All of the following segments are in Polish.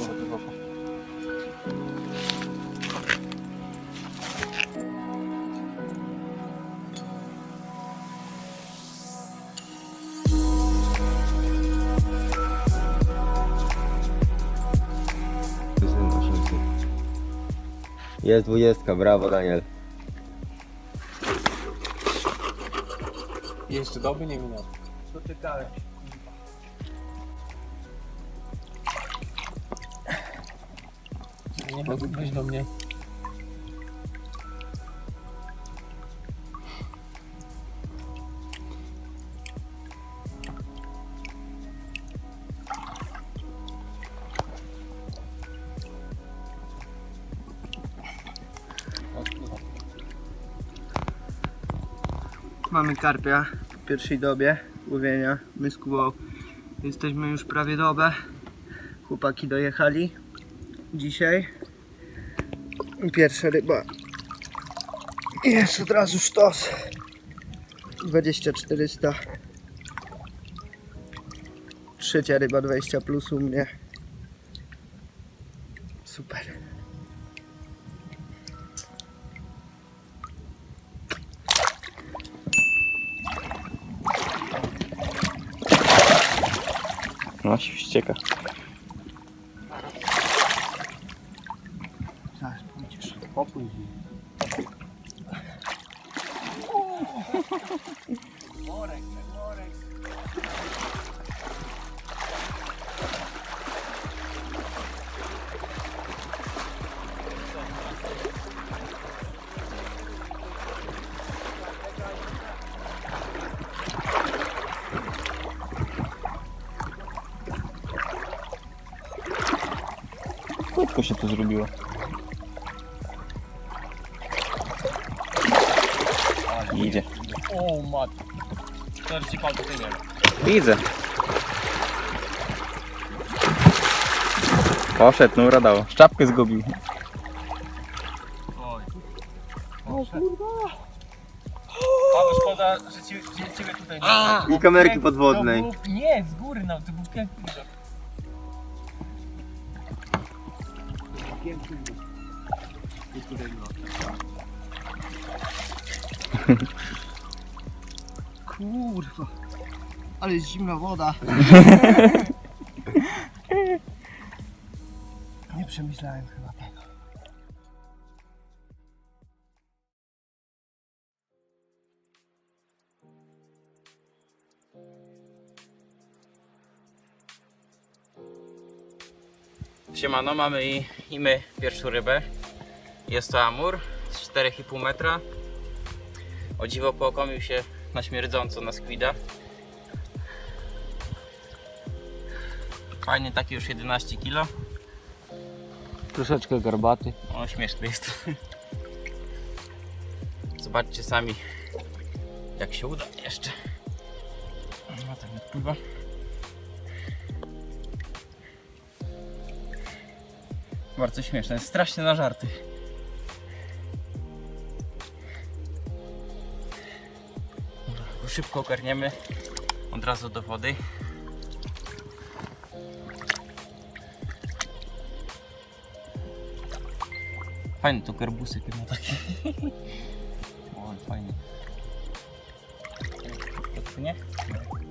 jedną oko. Jest dwudziestka, brawo Daniel. Jeszcze doby nie. Nie wejść do mnie. Mamy karpia w pierwszej dobie łowienia. My jesteśmy już prawie dobę. Chłopaki dojechali dzisiaj. Pierwsza ryba. Jest od razu sztos. 2400. Trzecia ryba 20 plus u mnie. Super. No się wścieka. O mat. Teraz ci palce nie Widzę. Poszedł, no radał. Szczapkę zgubił. Oj. O kurwa. Paweł, szkoda, że ci, że ciebie tutaj nie ma. I kamerki podwodnej. To był, nie, z góry nam, to był piękny widok. Kurwa. Ale jest zimna woda. Nie przemyślałem chyba tego. Siemano, mamy i, i my pierwszą rybę. Jest to amur z 4,5 metra. O dziwo pookomił się na śmierdząco na squida. Fajny taki już 11 kg. Troszeczkę garbaty. O, śmieszny jest. Zobaczcie sami, jak się uda jeszcze. No tak odpływa. Bardzo śmieszne, strasznie na żarty. Szybko ogarniemy od razu do wody. Fajny to garbusek ma taki. O, fajny. Podpłynie? Nie.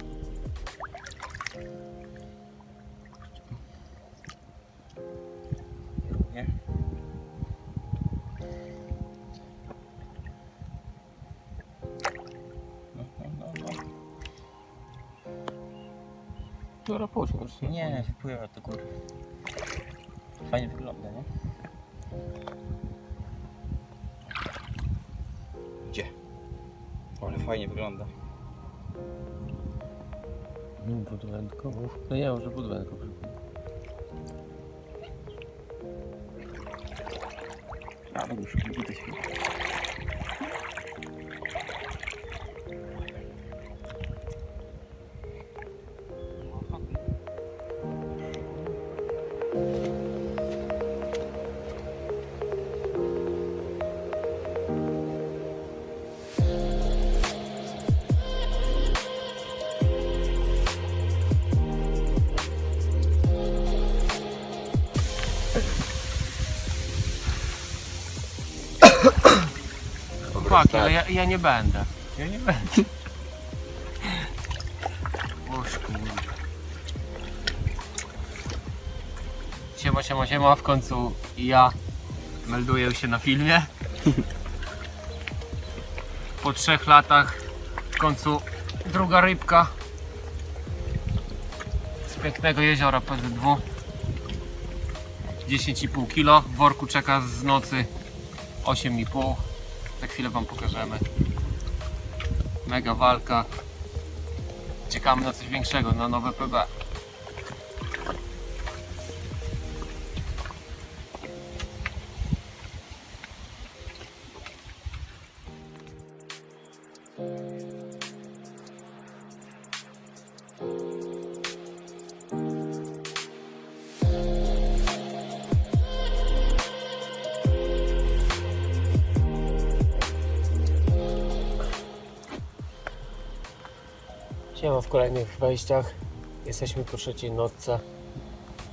Nie, wypływa do góry. Fajnie wygląda, nie? Gdzie? Ale fajnie wygląda. No, pod wędką. No może pod wędką. Ale już widać. Chłopaki, ale ja, ja nie będę. Ja nie będę. Boż kurde. Siema, siema, siema, w końcu ja melduję się na filmie. Po trzech latach w końcu druga rybka z pięknego jeziora PZW. 10,5 kg. W worku czeka z nocy 8,5. Za chwilę Wam pokażemy. Mega walka. Czekamy na coś większego, na nowe PB. Siema w kolejnych wejściach. Jesteśmy po trzeciej nocce.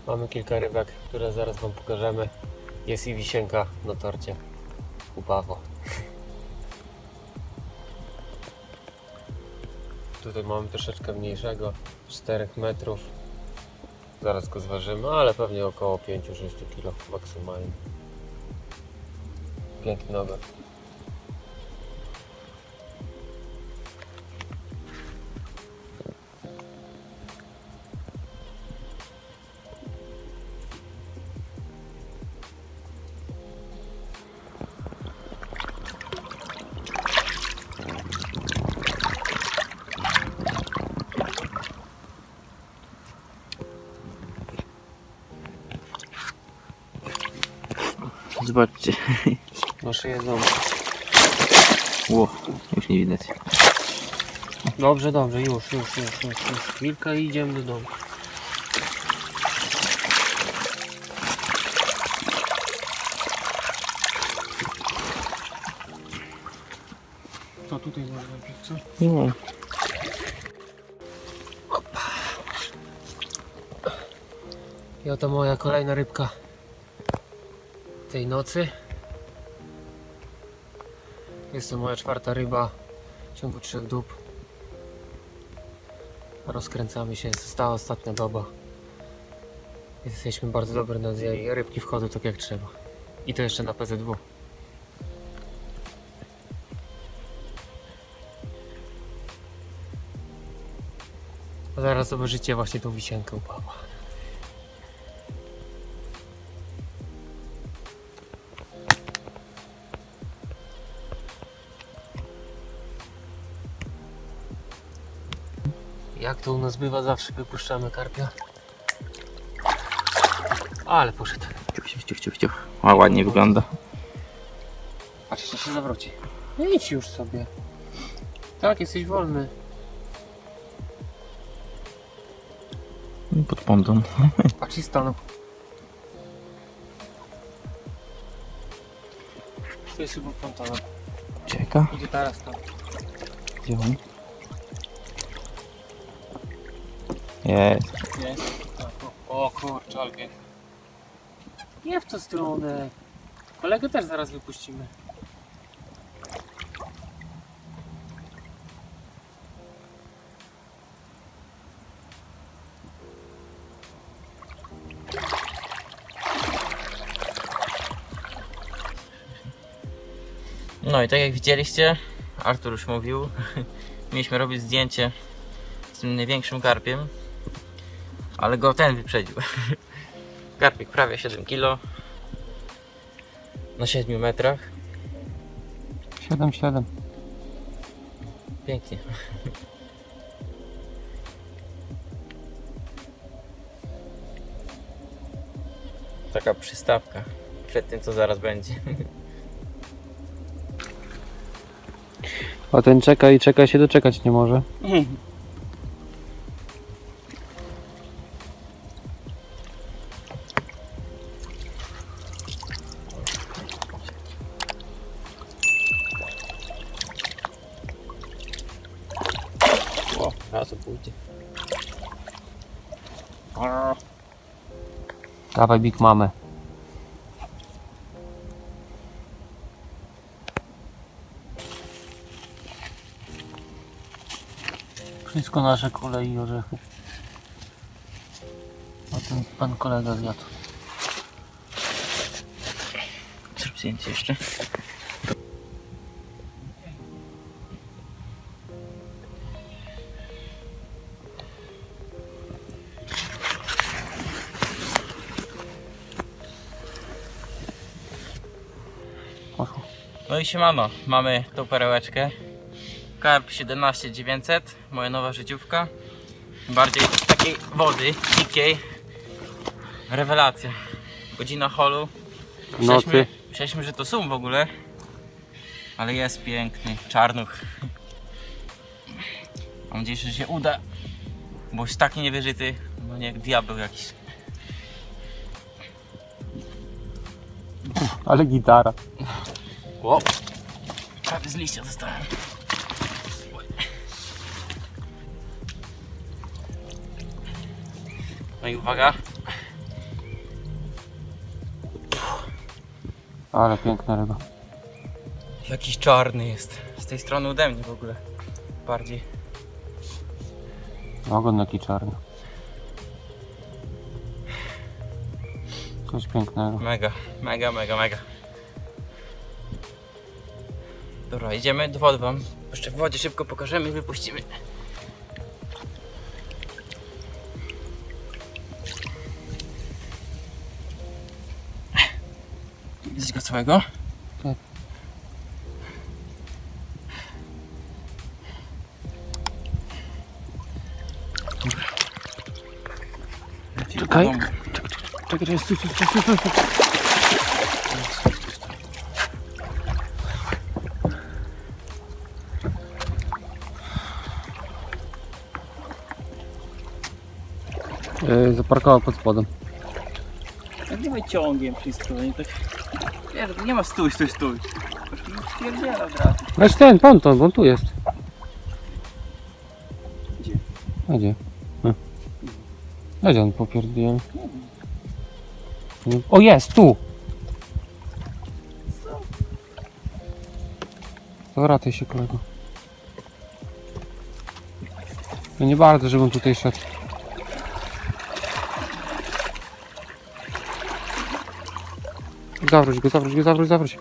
Mamy kilka rybek, które zaraz Wam pokażemy. Jest i wisienka na torcie. Upawo. Tutaj mamy troszeczkę mniejszego, 4 metrów. Zaraz go zważymy, ale pewnie około 5-6 kg maksymalnie. Piękny ogon. Zobaczcie. Nasze jedzą. Ło, już nie widać. Dobrze, dobrze, już, już, już, już, już. Chwilkę i idziemy do domu. To tutaj można wziąć, co? No. I oto moja kolejna rybka tej nocy. Jest to moja czwarta ryba w ciągu trzech dób. Rozkręcamy się, została ostatnia doba. Jesteśmy bardzo dobry na i rybki wchodzą tak jak trzeba. I to jeszcze na PZW. Zaraz zobaczycie właśnie tą wisienkę u. Jak to u nas bywa, zawsze wypuszczamy karpia. Ale poszedł. Ciuch, ciuch, ciuch, ciuch, ciuch. A ładnie wygląda. Patrz, jeszcze się zawróci. No idź już sobie. Tak, jesteś wolny. Pod ponton. Patrz i stanął. To jest chyba pontonem. Czeka. Idzie teraz tam. Gdzie on? Jest. Jest. O, o kurczę. Nie w tę stronę. Kolegę też zaraz wypuścimy. No i tak jak widzieliście, Artur już mówił, mieliśmy robić zdjęcie z tym największym karpiem, ale go ten wyprzedził. Karpik prawie 7 kg na 7 metrach. 7-7. Pięknie. Taka przystawka przed tym, co zaraz będzie. A ten czeka i czeka się doczekać nie może. bójty. Dawaj Big Mamę. Wszystko nasze kule i orzechy. O tym pan kolega zjadł. Zrób zdjęcie jeszcze. No i siemano, mamy tą perełeczkę. Karp 17900, moja nowa życiówka. Bardziej takiej wody, dzikiej. Rewelacja. Godzina holu. Myśleliśmy, myśleliśmy, że to sum w ogóle. Ale jest piękny, czarnuch. Mam nadzieję, że się uda. Bo jest taki niewyżyty, no nie jak diabeł jakiś. Ale gitara. Ło! Prawie z liścia dostałem. No i uwaga. Ale piękna ryba. Jakiś czarny jest. Z tej strony ode mnie w ogóle. Bardziej. Ogon jaki czarny. Coś pięknego. Mega, mega, mega, mega. Dobra, idziemy do wody wam. Jeszcze w wodzie szybko pokażemy i wypuścimy. Widzisz go całego? Tak. Czekaj. Czekaj, czekaj, stój, stój, stój, stój, stój. Yy, zaparkował pod spodem. Jak nie wyciągiem wszystko, nie tak... Wiesz, nie ma stój, stój, stój. Pierdziela od razu. Weź ten ponton, bo on tu jest. Gdzie? A gdzie? A. A gdzie on popierdoliłem? O jest, tu! To ratuj się kolego. No nie bardzo, żebym tutaj szedł. Zawróć go, zawróć go, zawróć, zawróć.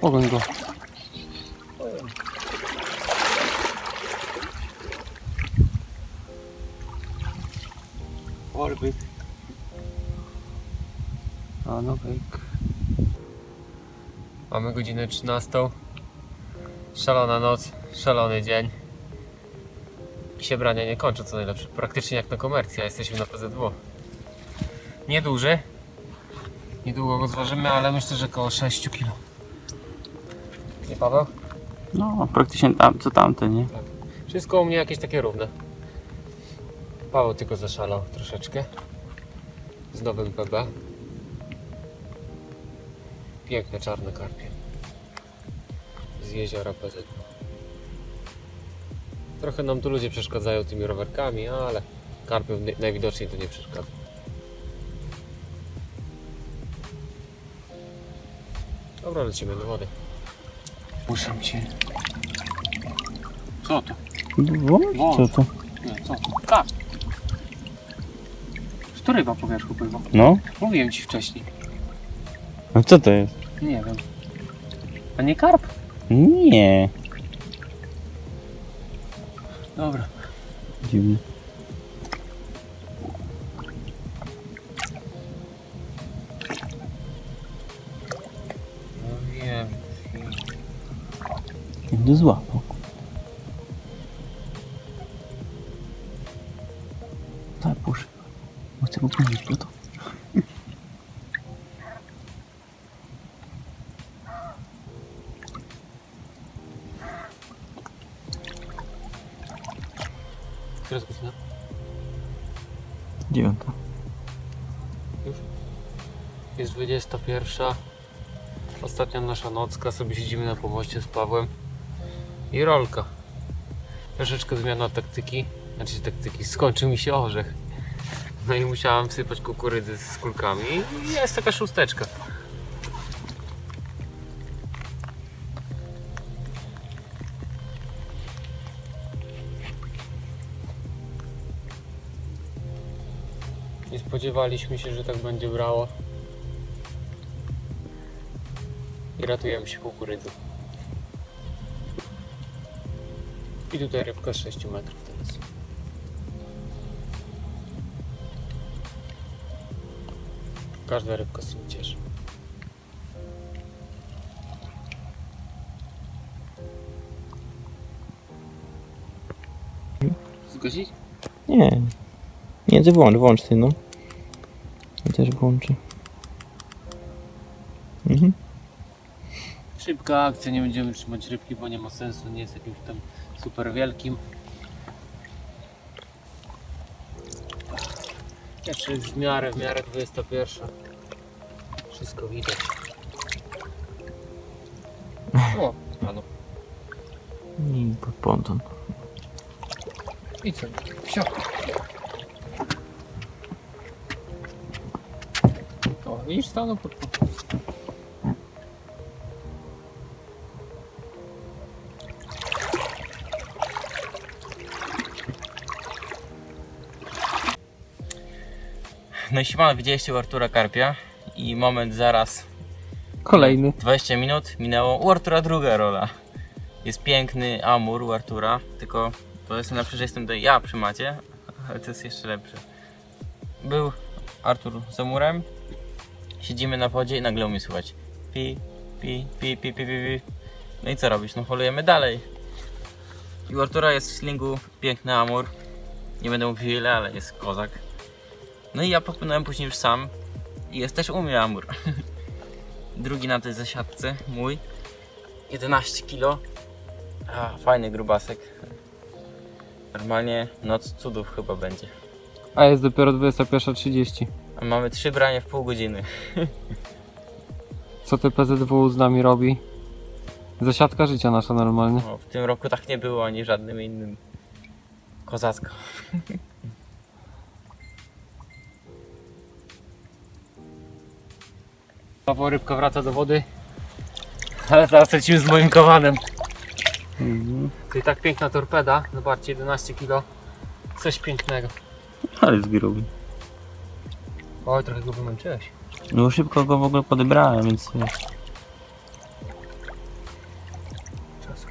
Pogoń go. Orbyk. A no byk. Mamy godzinę 13. Szalona noc, szalony dzień. I się brania nie kończą, co najlepsze. Praktycznie jak na komercji, a jesteśmy na PZW. Nieduży. Niedługo go zważymy, ale myślę, że około 6 kg. Nie Paweł? No, praktycznie tam, co tamte, nie? Wszystko u mnie jakieś takie równe. Paweł tylko zaszalał troszeczkę. Z nowym PB. Piękne czarne karpie. Z jeziora PZ. Trochę nam tu ludzie przeszkadzają tymi rowerkami, ale naj- najwidoczniej to nie przeszkadza. Dobra, lecimy do wody. Muszę cię. Co to? Wąż, Co to? Nie, co to? Karp. To ryba po wierzchu pływa. No, Mówiłem ci wcześniej. a co to jest? Nie wiem. A nie karp? Nie. Dobra. Dziwne. No wiem. Złapał. 21. Ostatnia nasza nocka. Sobie siedzimy na pomoście z Pawłem. I rolka. Troszeczkę zmiana taktyki. Znaczy taktyki. Skończył mi się orzech. No i musiałam wsypać kukurydzy z kulkami i jest taka szósteczka. Nie spodziewaliśmy się, że tak będzie brało. I ratujemy się kukurydzą. I tutaj rybka z 6 metrów teraz. Każda rybka się cieszy. Zgasić? Nie. Nie, ty włącz, włącz ty, no. Ja też włączę. Mhm. Szybka akcja, nie będziemy trzymać rybki, bo nie ma sensu, nie jest jakimś tam super wielkim. Jeszcze w miarę, w miarę 21. Wszystko widać. O, panu. I pod ponton. I co? Wsio. O, widzisz, stanął pod pod- No i siemano, widzieliście u Artura Karpia i moment zaraz Kolejny. 20 minut minęło. U Artura druga rola. Jest piękny amur u Artura, tylko to jest lepsze, że jestem tutaj ja przy macie, ale to jest jeszcze lepsze. Był Artur z amurem, siedzimy na wodzie i nagle umie słychać pi, pi, pi, pi, pi, pi, pi. No i co robisz? No polujemy dalej. I u Artura jest w slingu piękny amur. Nie będę mówił ile, ale jest kozak. No i ja popłynąłem później już sam. I jest też u mnie amur. Drugi na tej zasiadce, mój. 11 kg. A, fajny grubasek. Normalnie noc cudów chyba będzie. A jest dopiero 21.30. A mamy trzy brania w pół godziny. Co ty PZW z nami robi? Zasiadka życia nasza normalnie. No, w tym roku tak nie było ani żadnym innym. Kozacko. Paweł rybka wraca do wody. Ale zaraz lecimy z moim kowanem. To i tak piękna torpeda. Zobaczcie, 11 kg. Coś pięknego. Ale gruby. Oj, trochę go wymęczyłeś. No szybko go w ogóle podebrałem, więc. Czas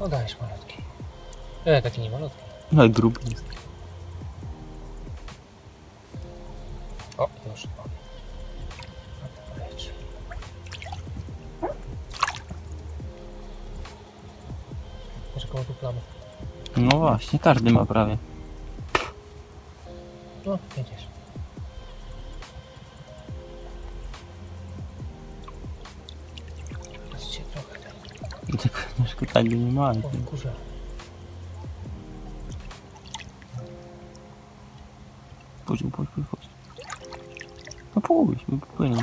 O, dajesz malutki. E, taki nie malutki. Ale gruby jest. O, już. Koło tu plamy. No właśnie, każdy ma prawie. No, jedziesz. Teraz cię trochę tak. Tylko troszkę tak nie ma. O, kurze. Pójdź, pójdź, pójdź, pójdź. No pójdź, bo płyną.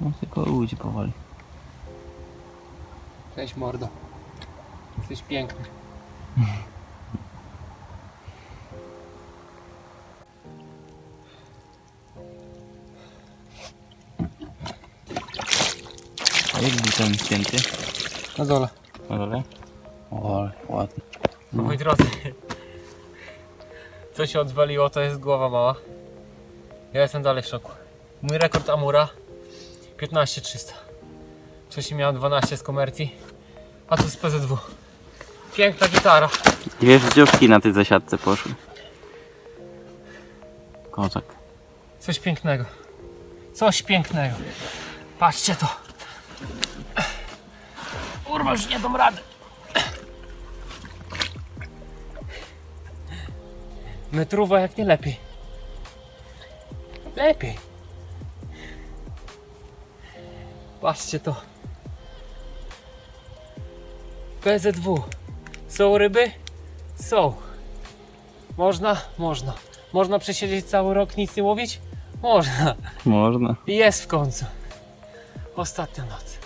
No tylko ujdzie powoli. Cześć mordo. Jesteś piękny. A jak był ten święty? Na dole. Na dole? O, ładnie. No. Moi drodzy, co się odwaliło, to jest głowa mała. Ja jestem dalej w szoku. Mój rekord Amura 15300. Wcześniej miałem 12 z komercji, a tu z PZW. Piękna gitara. Dwie wdziówki na tej zasiadce poszły. Kozak. Coś pięknego. Coś pięknego. Patrzcie to. Kurwa, już nie dam rady. Metruwa jak nie lepiej. Lepiej. Patrzcie to. PZW. Są ryby? Są. Można? Można. Można przesiedzieć cały rok, nic nie łowić? Można. Można. I jest w końcu. Ostatnia noc.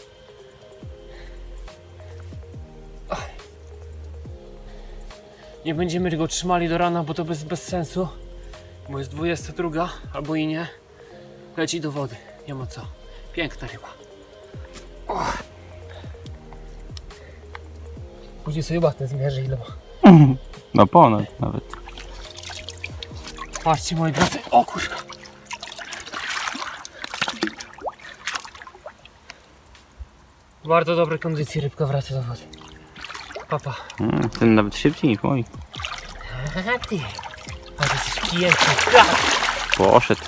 Nie będziemy go trzymali do rana, bo to bez, bez sensu. Bo jest 22 albo i nie. Leci do wody. Nie ma co. Piękna ryba. O. Później sobie batę zmierzy ile ma. No ponad nawet. Patrzcie moi drodzy. O kurwa. Bardzo dobre kondycji rybka wraca do wody. Papa. Mm, ten nawet szybciej niż mój. Aha, ty. A ty jesteś kijęty. Krak. Poszedł.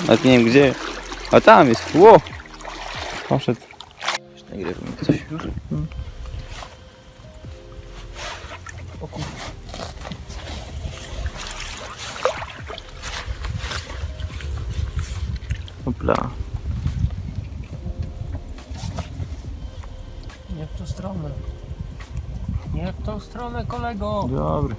Nawet nie wiem gdzie. A tam jest. Ło! Poszedł. Nagrywamy coś już. O kurwa. Hopla. Nie w tą stronę. Nie w tą stronę, kolego. Dobry.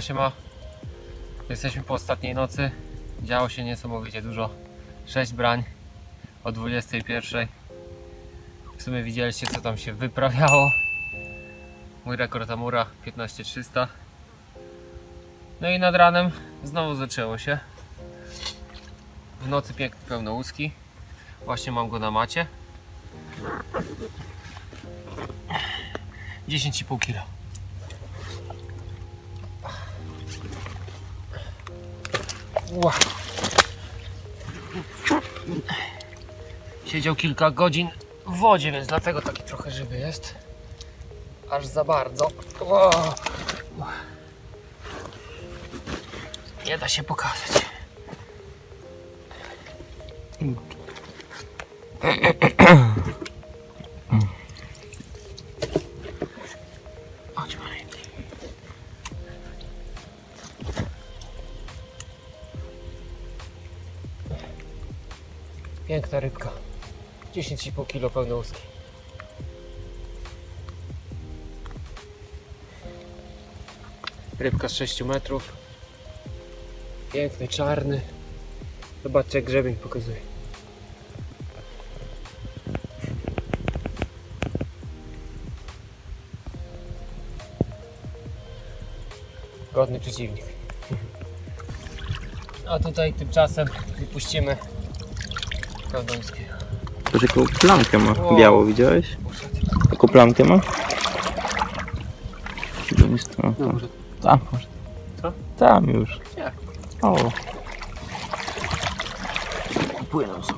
Siema, siema. Jesteśmy po ostatniej nocy. Działo się niesamowicie dużo. 6 brań o 21. W sumie widzieliście co tam się wyprawiało. Mój rekord Amura 15300. No i nad ranem znowu zaczęło się. W nocy piękny pełno łuski. Właśnie mam go na macie. 10,5 kg. Ła. Siedział kilka godzin w wodzie, więc dlatego taki trochę żywy jest. Aż za bardzo. Ło. Nie da się pokazać. 10,5 kg pełne łuski. Rybka z 6 metrów. Piękny, czarny. Zobaczcie jak grzebień pokazuje. Godny przeciwnik. A tutaj tymczasem wypuścimy pełnomskiego. Jaką plamkę ma biało, widziałeś? Jaką plamkę ma? Gdzie jest? Dobrze. Tam może. Co? Tam już. Jak? O, Płyną sobie.